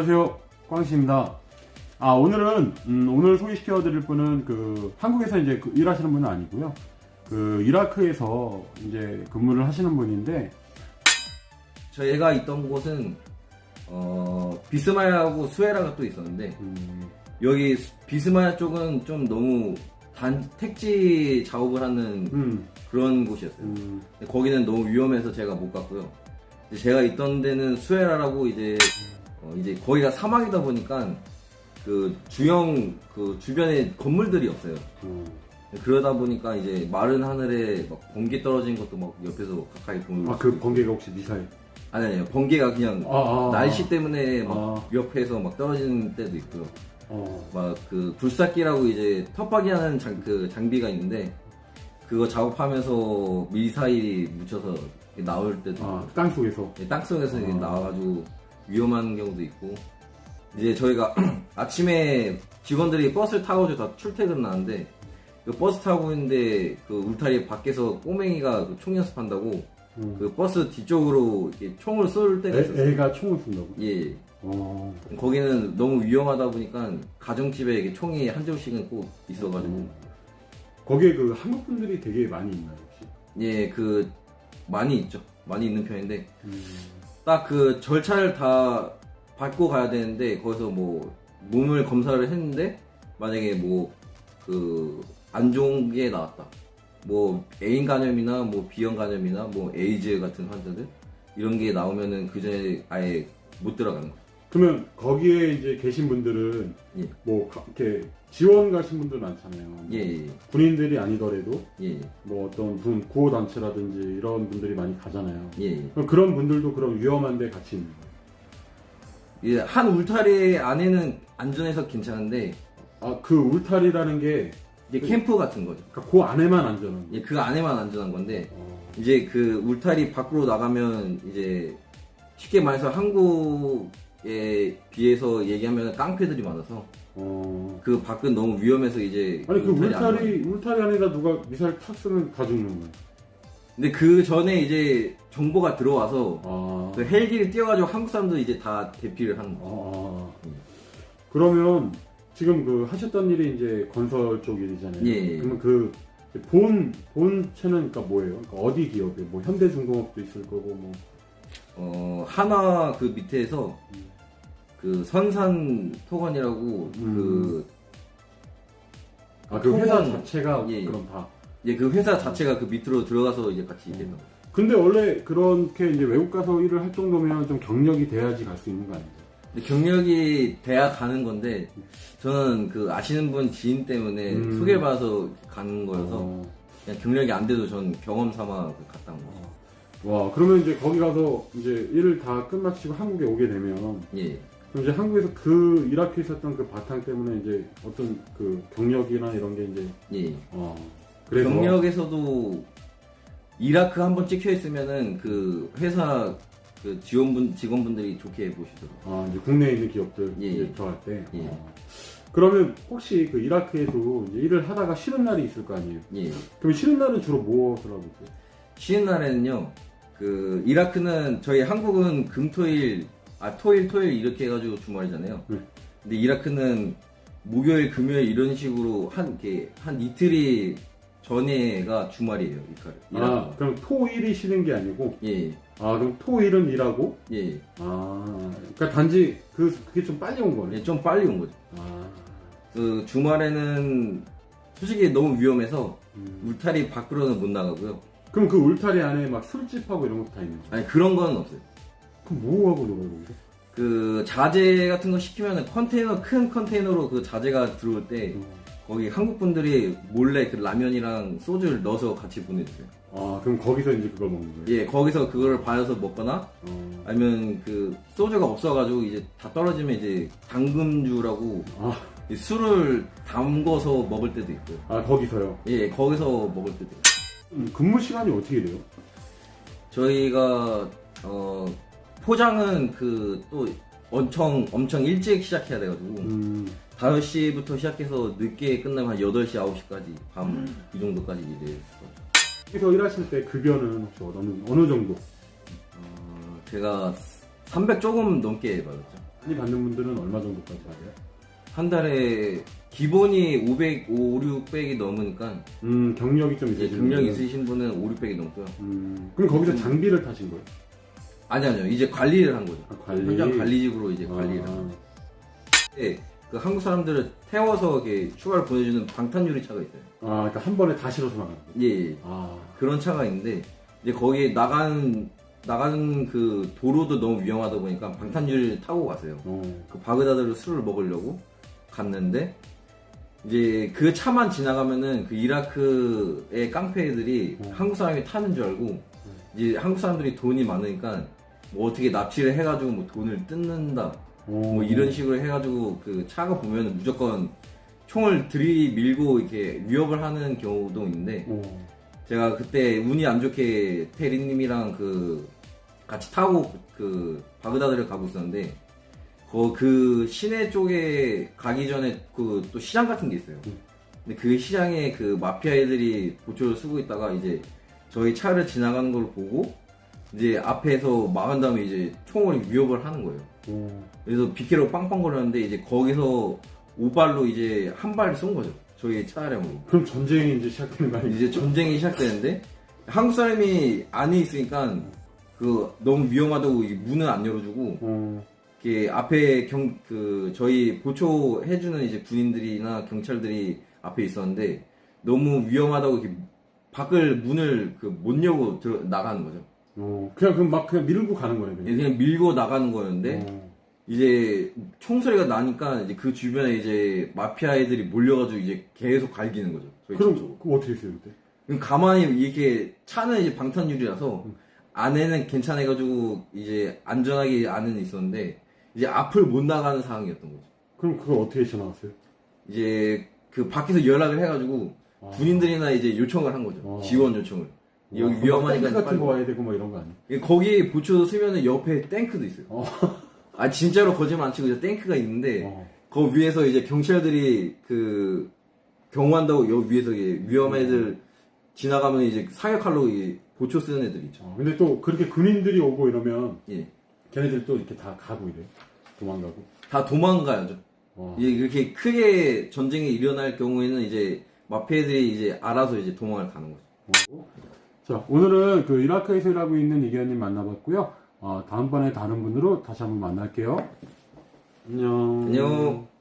안녕하세요. 꽝씨입니다. 아, 오늘은, 음, 오늘 소개시켜 드릴 분은 그, 한국에서 이제 그 일하시는 분은 아니고요. 그, 이라크에서 이제 근무를 하시는 분인데, 저희가 있던 곳은 어, 비스마야하고 수에라가 또 있었는데 음, 여기 수- 비스마야 쪽은 좀 너무 단 택지 작업을 하는 음, 그런 곳이었어요. 음, 근데 거기는 너무 위험해서 제가 못 갔고요. 이제 제가 있던 데는 수에라라고 이제 어, 이제 거기가 사막이다 보니까 그 주영 그 주변에 건물들이 없어요. 어, 그러다 보니까 이제 마른 하늘에 막 번개 떨어진 것도 막 옆에서 가까이 보는 아, 그 번개가 혹시 미사일? 아니 아니요 번개가 그냥 아, 아, 아. 날씨 때문에 막 아. 옆에서 막 떨어지는 때도 있고요. 어, 막 그 불삭기라고 이제 텃박이 하는 장, 그 장비가 있는데 그거 작업하면서 미사일이 묻혀서 나올 때도 아, 있고 땅 속에서. 땅 속에서 아. 나와가지고 위험한 경우도 있고 이제 저희가 아침에 직원들이 버스를 타고 다 출퇴근 나는데 그 버스 타고 있는데 그 울타리 밖에서 꼬맹이가 그 총 연습한다고 음. 그 버스 뒤쪽으로 이렇게 총을 쏠 때가 있었어요. 애, 애가 총을 쏜다고? 예. 어, 거기는 너무 위험하다 보니까 가정집에 이렇게 총이 한 조씩은 꼭 있어가지고 음. 거기에 그 한국 분들이 되게 많이 있나요, 혹시? 예 그 많이 있죠 많이 있는 편인데 음, 딱 그 절차를 다 밟고 가야 되는데 거기서 뭐 몸을 검사를 했는데 만약에 뭐 그 안 좋은 게 나왔다. 뭐 애인 간염이나 뭐 비형 간염이나 뭐 에이즈 같은 환자들 이런 게 나오면은 그 전에 아예 못 들어가는 거죠 그러면 거기에 이제 계신 분들은 예. 뭐 가- 이렇게 지원 가신 분들 많잖아요. 뭐 예예예 군인들이 아니더라도 예, 예, 뭐 어떤 무슨 구호 단체라든지 이런 분들이 많이 가잖아요. 예, 예. 그럼 그런 분들도 그런 위험한데 같이 있는 거예요. 예, 한 울타리 안에는 안전해서 괜찮은데 아그 울타리라는 게 이제 캠프 같은 거죠. 그러니까 그 안에만 안전한 거예요. 예, 그 안에만 안전한 건데 어, 이제 그 울타리 밖으로 나가면 이제 쉽게 말해서 한국 에 비해서 얘기하면 깡패들이 많아서 어. 그 밖은 너무 위험해서 이제 아니 그 울타리 울타리 울타리 안에다 누가 미사일 탁 쓰면 다 죽는 거예요. 근데 그 전에 이제 정보가 들어와서 아. 그 헬기를 띄워가지고 한국 사람들 이제 다 대피를 하는 거. 아, 음. 그러면 지금 그 하셨던 일이 이제 건설 쪽 일이잖아요. 예, 예. 그러면 그 본 본체는 그러니까 뭐예요? 그러니까 어디 기업이에요? 뭐 현대중공업도 있을 거고 뭐. 어 하나 그 밑에서 그 선산 토건이라고 그 아 그 회사 자체가 예, 예. 그럼 다. 예, 그 회사 자체가 그 밑으로 들어가서 이제 같이 일했던 거예요. 근데 원래 그렇게 이제 외국 가서 일을 할 정도면 좀 경력이 돼야지 갈 수 있는 거 아니에요? 근데 경력이 돼야 가는 건데 저는 그 아시는 분 지인 때문에 음. 소개를 받아서 가는 거여서 어. 그냥 경력이 안 돼도 전 경험 삼아 그 갔다 온 거죠. 와 그러면 이제 거기 가서 이제 일을 다 끝마치고 한국에 오게 되면 예. 그럼 이제 한국에서 그 이라크에 있었던 그 바탕 때문에 이제 어떤 그 경력이나 이런 게 이제 예. 어 그래서 경력에서도 이라크 한번 찍혀 있으면은 그 회사 그 지원분 직원분들이 좋게 보시더라고요. 아 이제 국내에 있는 기업들 예, 이제 예. 들어갈 때 예. 어. 그러면 혹시 그 이라크에도 이제 일을 하다가 쉬는 날이 있을 거 아니에요? 예. 그럼 쉬는 날은 주로 무엇을 하고 있어요? 쉬는 날에는요. 그 이라크는 저희 한국은 금토일 아 토일 토일 이렇게 해가지고 주말이잖아요. 네. 근데 이라크는 목요일 금요일 이런 식으로 한 이렇게 한 이틀이 전에가 주말이에요. 이카를. 아 그럼 토일이 쉬는 게 아니고 예. 아 그럼 토일은 일하고 예. 아 그러니까 단지 그 그게 좀 빨리 온 거네. 예. 좀 빨리 온 거죠. 아 그 주말에는 솔직히 너무 위험해서 음. 울타리 밖으로는 못 나가고요. 그럼 그 울타리 안에 막 술집하고 이런 것도 다 있는 거야? 아니 그런 거는 없어요. 그럼 뭐 하고 놀아요 거기서? 그 자재 같은 거 시키면 컨테이너 큰 컨테이너로 그 자재가 들어올 때 음. 거기 한국 분들이 몰래 그 라면이랑 소주를 넣어서 같이 보내주세요. 아 그럼 거기서 이제 그걸 먹는 거예요? 예, 거기서 그거를 받아서 먹거나 어. 아니면 그 소주가 없어가지고 이제 다 떨어지면 이제 당금주라고 아, 이 술을 담궈서 먹을 때도 있고요. 아 거기서요? 예, 거기서 먹을 때도 있고. 음, 근무 시간이 어떻게 돼요? 저희가 어 포장은 그 또 엄청 엄청 일찍 시작해야 돼가지고 음, 5시부터 시작해서 늦게 끝나면 한 8시, 9시까지 밤 이 정도까지 일해요. 여기서 일하실 때 급여는 혹시 어느, 어느 정도? 어, 제가 300 조금 넘게 받았죠. 받는 분들은 얼마 정도까지 받아요? 한 달에 기본이 500, 5, 600이 넘으니까 음 경력이 좀 이제 있으신 경력 분들은- 있으신 분은 5, 600이 넘고요. 음 그럼 거기서 장비를 타신 거예요? 아니 아니요. 이제 관리를 한 거죠. 아, 관리. 현장 관리직으로 이제 관리를 한 아, 거죠. 네, 그 한국 사람들을 태워서 이렇게 추가로 보내주는 방탄 유리 차가 있어요. 아 그러니까 한 번에 다 실어서 나가는 거. 예, 예. 아 그런 차가 있는데 이제 거기에 나가는 나가는 그 도로도 너무 위험하다 보니까 방탄 유리를 타고 갔어요. 어. 그 바그다드로 술을 먹으려고 갔는데 이제 그 차만 지나가면은 그 이라크의 깡패들이 어. 한국 사람이 타는 줄 알고 이제 한국 사람들이 돈이 많으니까 뭐 어떻게 납치를 해가지고 뭐 돈을 뜯는다 어. 뭐 이런 식으로 해가지고 그 차가 보면은 무조건 총을 들이밀고 이렇게 위협을 하는 경우도 있는데 어. 제가 그때 운이 안 좋게 테리님이랑 그 같이 타고 그 바그다드를 가고 있었는데 거 그 시내 쪽에 가기 전에 그 또 시장 같은 게 있어요. 음. 근데 그 시장에 그 마피아 애들이 보초를 쓰고 있다가 이제 저희 차를 지나가는 걸 보고 이제 앞에서 막은 다음에 이제 총을 위협을 하는 거예요. 어. 그래서 비키로 빵빵거렸는데 이제 거기서 오발로 이제 한 발을 쏜 거죠. 저희 차량으로. 그럼 전쟁이 이제 시작되는 거 아니에요? 이제 전쟁이 시작되는데 한국 사람이 안에 있으니까 그 너무 위험하다고 이 문을 안 열어주고 어. 이렇게 앞에 경 그 저희 보초해주는 이제 군인들이나 경찰들이 앞에 있었는데 너무 위험하다고 이렇게 밖을 문을 그 못 열고 들어 나가는 거죠. 어. 그냥 그럼 막 그냥 밀고 가는 거네. 그냥. 그냥 밀고 나가는 거였는데 어. 이제 총소리가 나니까 이제 그 주변에 이제 마피아 애들이 몰려가지고 이제 계속 갈기는 거죠. 저희 차 그럼 쪽으로. 그럼 어떻게 했어요 그때? 그럼 가만히 이렇게 차는 이제 방탄유리라서 안에는 괜찮아가지고 이제 안전하게 안에는 있었는데 이제 앞을 못 나가는 상황이었던 거죠. 그럼 그걸 어떻게 전화왔어요? 이제 그 밖에서 연락을 해가지고 아. 군인들이나 이제 요청을 한 거죠. 어. 지원 요청을. 여기 어, 위험하니까 탱크 같은 빨리 거 와야 되고 뭐 이런 거 아니에요? 거기 보초 쓰면은 옆에 탱크도 있어요. 어. 아 진짜로 거짓말 안 치고 이제 탱크가 있는데 어. 그 위에서 이제 경찰들이 그 경호한다고 여기 위에서 이게 위험한 애들 지나가면 이제 사격칼로 이 보초 쓰는 애들 있죠. 어. 근데 또 그렇게 군인들이 오고 이러면 예. 걔네들 또 이렇게 다 가고 이래. 도망가고. 다 도망가야죠. 어. 이제 그렇게 크게 전쟁이 일어날 경우에는 이제 마피아들이 이제 알아서 이제 도망을 가는 거죠. 어. 자, 오늘은 그 이라크에서 일하고 있는 이기현님 만나봤고요. 어, 다음번에 다른 분으로 다시 한번 만날게요. 안녕. 안녕.